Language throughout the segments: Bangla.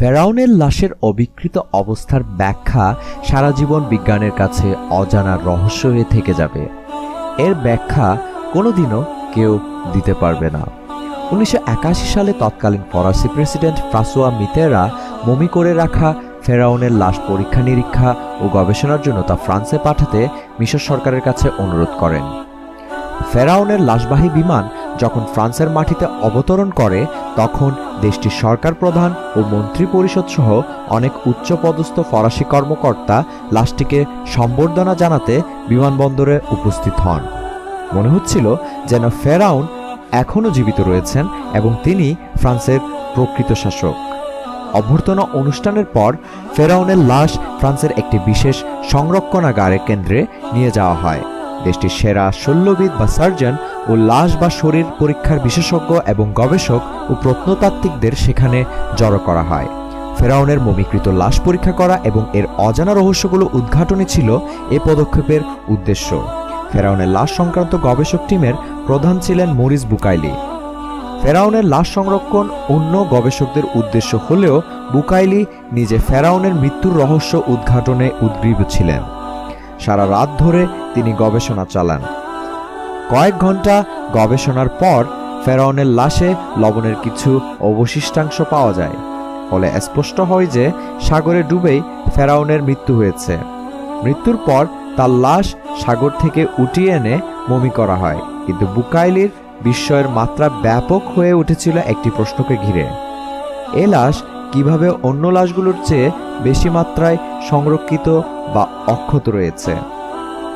ফেরাউনের লাশের অবিকৃত অবস্থার ব্যাখ্যা সারা জীবন বিজ্ঞানের কাছে অজানা রহস্য হয়ে থেকে যাবে। এর ব্যাখ্যা কোনোদিনও কেউ দিতে পারবে না। উনিশশো একাশি সালে তৎকালীন ফরাসি প্রেসিডেন্ট ফ্রাসোয়া মিতেরা মমি করে রাখা ফেরাউনের লাশ পরীক্ষা নিরীক্ষা ও গবেষণার জন্য তা ফ্রান্সে পাঠাতে মিশর সরকারের কাছে অনুরোধ করেন। ফেরাউনের লাশবাহী বিমান যখন ফ্রান্সের মাটিতে অবতরণ করে, তখন দেশটির সরকার প্রধান ও মন্ত্রী পরিষদ সহ অনেক উচ্চপদস্থ ফরাসি কর্মকর্তা লাশটিকে সম্বর্ধনা জানাতে বিমানবন্দরে উপস্থিত হন। মনে হচ্ছিল যেন ফেরাউন এখনও জীবিত রয়েছেন এবং তিনি ফ্রান্সের প্রকৃত শাসক। অভ্যর্থনা অনুষ্ঠানের পর ফেরাউনের লাশ ফ্রান্সের একটি বিশেষ সংরক্ষণাগারে কেন্দ্রে নিয়ে যাওয়া হয়। দেশটির সেরা শল্যবিদ বা সার্জন ও লাশ বা শরীর পরীক্ষার বিশেষজ্ঞ এবং গবেষক ও প্রত্নতাত্ত্বিকদের সেখানে জড়ো করা হয়। ফেরাউনের মমিকৃত লাশ পরীক্ষা করা এবং এর অজানা রহস্যগুলো উদ্ঘাটনই ছিল এ পদক্ষেপের উদ্দেশ্য। ফেরাউনের লাশ সংক্রান্ত গবেষক টিমের প্রধান ছিলেন মরিস বুকাইলি। ফেরাউনের লাশ সংরক্ষণ অন্য গবেষকদের উদ্দেশ্য হলেও বুকাইলি নিজে ফেরাউনের মৃত্যুর রহস্য উদ্ঘাটনে উদ্গ্রীব ছিলেন। সারা রাত ধরে তিনি গবেষণা চালান। কয়েক ঘণ্টা গবেষণার পর ফেরাউনের লাশে লবণের কিছু অবশিষ্টাংশ পাওয়া যায়। ফলে স্পষ্ট হয় যে সাগরে ডুবেই ফেরাউনের মৃত্যু হয়েছে। মৃত্যুর পর তার লাশ সাগর থেকে উঠিয়ে এনে মমি করা হয়। কিন্তু বুকাইলির বিস্ময়ের মাত্রা ব্যাপক হয়ে উঠেছিল একটি প্রশ্নকে ঘিরে। এ লাশ কীভাবে অন্য লাশগুলোর চেয়ে বেশি মাত্রায় সংরক্ষিত বা অক্ষত রয়েছে।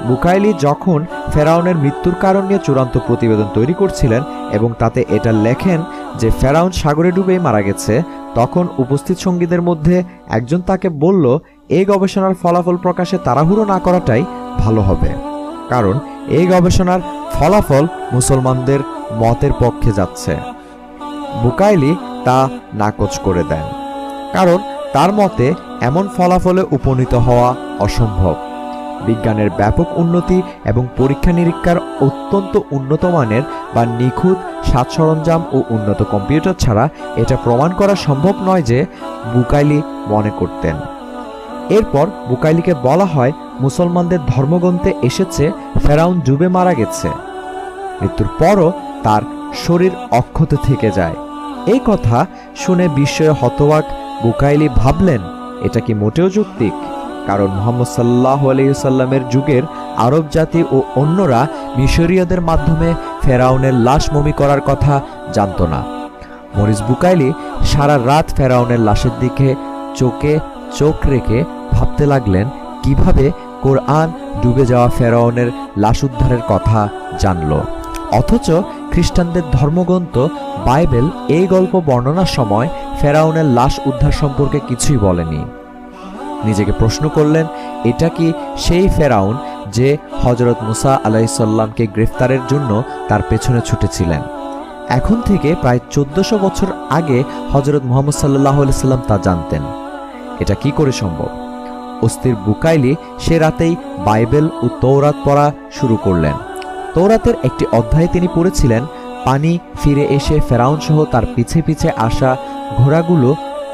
বুকাইলি যখন ফেরাউনের মৃত্যুর কারণ নিয়ে চূড়ান্ত প্রতিবেদন তৈরি করছিলেন এবং তাতে এটা লেখেন যে ফেরাউন সাগরে ডুবেই মারা গেছে, তখন উপস্থিত সঙ্গীদের মধ্যে একজন তাকে বলল এই গবেষণার ফলাফল প্রকাশে তাড়াহুড়ো না করাটাই ভালো হবে। কারণ এই গবেষণার ফলাফল মুসলমানদের মতের পক্ষে যাচ্ছে। বুকাইলি তা নাকচ করে দেন। কারণ তার মতে এমন ফলাফলে উপনীত হওয়া অসম্ভব। বিজ্ঞানের ব্যাপক উন্নতি এবং পরীক্ষা নিরীক্ষার অত্যন্ত উন্নত মানের বা নিখুঁত সাজ সরঞ্জাম ও উন্নত কম্পিউটার ছাড়া এটা প্রমাণ করা সম্ভব নয় যে বুকাইলি মনে করতেন। এরপর বুকাইলিকে বলা হয়, মুসলমানদের ধর্মগ্রন্থে এসেছে, ফেরাউন ডুবে মারা গেছে। মৃত্যুর পরও তার শরীর অক্ষত থেকে যায়। এই কথা শুনে বিস্ময়ে হতবাক বুকাইলি ভাবলেন এটা কি মোটেও যৌক্তিক? কারণ মোহাম্মদ সাল্লাহ আলহিসাল্লামের যুগের আরব জাতি ও অন্যরা মিশরীয়দের মাধ্যমে ফেরাউনের লাশ মমি করার কথা জানত না। মরিস বুকাইলি সারা রাত ফেরাউনের লাশের দিকে চোখে চোখ রেখে ভাবতে লাগলেন, কীভাবে কোরআন ডুবে যাওয়া ফেরাউনের লাশ উদ্ধারের কথা জানল। অথচ খ্রিস্টানদের ধর্মগ্রন্থ, বাইবেল এই গল্প বর্ণনার সময় ফেরাউনের লাশ উদ্ধার সম্পর্কে কিছুই বলেনি। নিজেকে প্রশ্ন করলেন, এটা কি সেই ফেরাউন যে হজরত মুসা আলাইসাল্লামকে গ্রেফতারের জন্য তার পেছনে ছুটেছিলেন? এখন থেকে প্রায় চোদ্দশো বছর আগে হজরত মোহাম্মদ সাল্লাহ সাল্লাম তা জানতেন। এটা কি করে সম্ভব? অস্থির বুকাইলি সে রাতেই বাইবেল ও তৌরাত পড়া শুরু করলেন। তৌরাতের একটি অধ্যায়ে তিনি পড়েছিলেন, পানি ফিরে এসে ফেরাউন সহ তার পিছে পিছে আসা ঘোড়াগুলো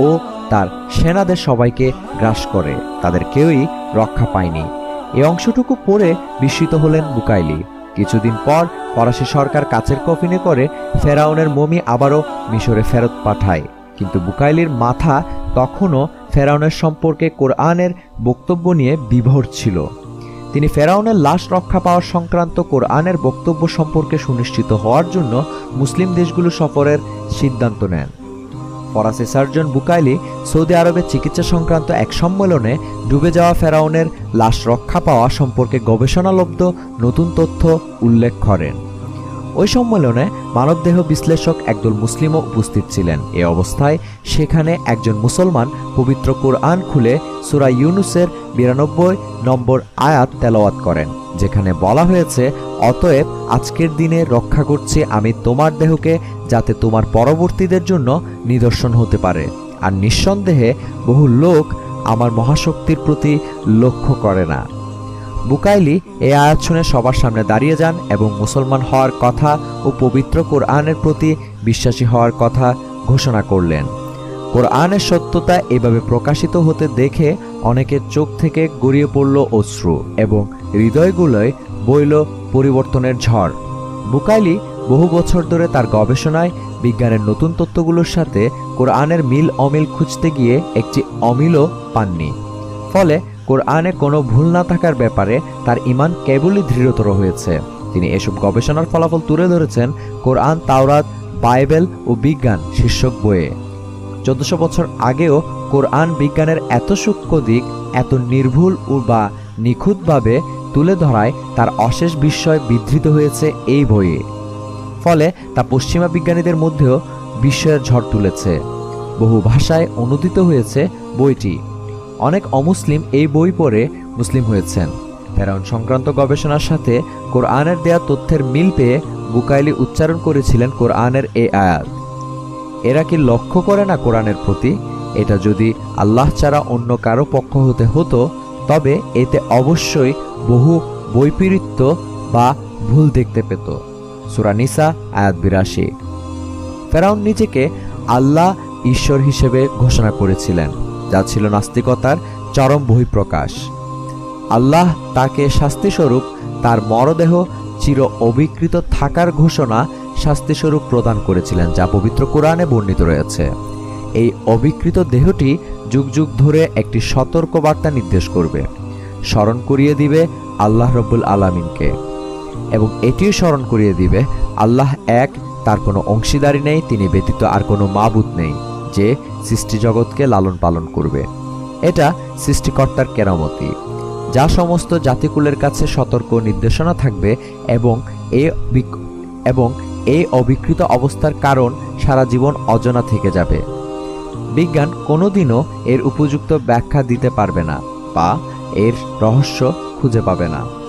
ও তার সেনাদের সবাইকে গ্রাস করে, তাদের কেউই রক্ষা পায়নি। এই অংশটুকু পড়ে বিস্মিত হলেন বুকাইলি। কিছুদিন পর ফরাসি সরকার কাছের কফিনে করে ফেরাউনের মমি আবারও মিশরে ফেরত পাঠায়। কিন্তু বুকাইলির মাথা তখনও ফেরাউনের সম্পর্কে কোরআনের বক্তব্য নিয়ে বিভোর ছিল। তিনি ফেরাউনের লাশ রক্ষা পাওয়ার সংক্রান্ত কোরআনের বক্তব্য সম্পর্কে সুনিশ্চিত হওয়ার জন্য মুসলিম দেশগুলো সফরের সিদ্ধান্ত নেন। ফরাসি সার্জন বুকাইলি সৌদি আরবের চিকিৎসা সংক্রান্ত এক সম্মেলনে ডুবে যাওয়া ফেরাউনের লাশ রক্ষা পাওয়া সম্পর্কে গবেষণালব্ধ নতুন তথ্য উল্লেখ করেন। ওই সম্মেলনে মানবদেহ বিশ্লেষক একদল মুসলিমও উপস্থিত ছিলেন। এ অবস্থায় সেখানে একজন মুসলমান পবিত্র কোরআন খুলে সুরা ইউনুসের বিরানব্বই নম্বর আয়াত তেলাওয়াত করেন, যেখানে বলা হয়েছে, অতএব আজকের দিনে রক্ষা করছি আমি তোমার দেহকে যাতে তোমার পরবর্তীদের জন্য নিদর্শন হতে পারে। আর নিঃসন্দেহে বহু লোক আমার মহাশক্তির প্রতি লক্ষ্য করে না। বুকাইলি এই আয়াত শুনে সবার সামনে দাঁড়িয়ে যান এবং মুসলমান হওয়ার কথা ও পবিত্র কোরআনের প্রতি বিশ্বাসী হওয়ার কথা ঘোষণা করলেন। কোরআনের সত্যতা এভাবে প্রকাশিত হতে দেখে অনেকের চোখ থেকে গড়িয়ে পড়ল অশ্রু এবং হৃদয়গুলোয় বইল পরিবর্তনের ঝড়। বুকাইলি বহু বছর ধরে তার গবেষণায় বিজ্ঞানের নতুন তত্ত্বগুলোর সাথে কোরআনের মিল অমিল খুঁজতে গিয়ে একটি অমিলও পাননি। ফলে কোরআনে কোনো ভুল না থাকার ব্যাপারে তার ইমান কেবলই দৃঢ়তর হয়েছে। তিনি এসব গবেষণার ফলাফল তুলে ধরেছেন কোরআন, তাওরাত, বাইবেল ও বিজ্ঞান শীর্ষক বইয়ে। চোদ্দশো বছর আগেও কোরআন বিজ্ঞানের এত সূক্ষ্ম দিক, এত নির্ভুল ও বা নিখুঁতভাবে তুলে ধরায় তার অশেষ বিস্ময় বিধৃত হয়েছে এই বইয়ে। ফলে তা পশ্চিমা বিজ্ঞানীদের মধ্যেও বিস্ময়ের ঝড় তুলেছে। বহু ভাষায় অনুদিত হয়েছে বইটি। অনেক অমুসলিম এই বই পড়ে মুসলিম হয়েছেন। ফেরাউন সংক্রান্ত গবেষণার সাথে কোরআনের দেয়া তথ্যের মিল পেয়ে বুকাইলি উচ্চারণ করেছিলেন কোরআনের এই আয়াত। এরা কি লক্ষ্য করে না কোরআনের প্রতি? এটা যদি আল্লাহ ছাড়া অন্য কারও পক্ষ হতে হতো, তবে এতে অবশ্যই বহু বৈপরীত্য বা ভুল দেখতে পেত। সুরানিসা আয়াত বিরাশি। ফেরাউন নিজেকে আল্লাহ ঈশ্বর হিসেবে ঘোষণা করেছিলেন। যা ছিল নাস্তিকতার চরম বহিঃপ্রকাশ। আল্লাহ তাকে শাস্তিস্বরূপ তার মরদেহ চির অবিকৃত থাকার ঘোষণা শাস্তিস্বরূপ প্রদান করেছিলেন, যা পবিত্র কোরআনে বর্ণিত রয়েছে। এই অবিকৃত দেহটি যুগ যুগ ধরে একটি সতর্ক বার্তা নির্দেশ করবে। স্মরণ করিয়ে দিবে আল্লাহ রব্বুল আলামিনকে। এবং এটিও স্মরণ করিয়ে দিবে, আল্লাহ এক, তার কোনো অংশীদারি নেই, তিনি ব্যতীত আর কোনো মাবুদ নেই। যে সৃষ্টি জগৎকে লালন পালন করবে। এটা সৃষ্টিকর্তার কেরামতি, যা সমস্ত জাতিকুলের কাছে সতর্ক নির্দেশনা থাকবে এবং এ এবং এই অবিকৃত অবস্থার কারণ সারা জীবন অজানা থেকে যাবে। বিজ্ঞান কোনোদিনও এর উপযুক্ত ব্যাখ্যা দিতে পারবে না বা এর রহস্য খুঁজে পাবে না।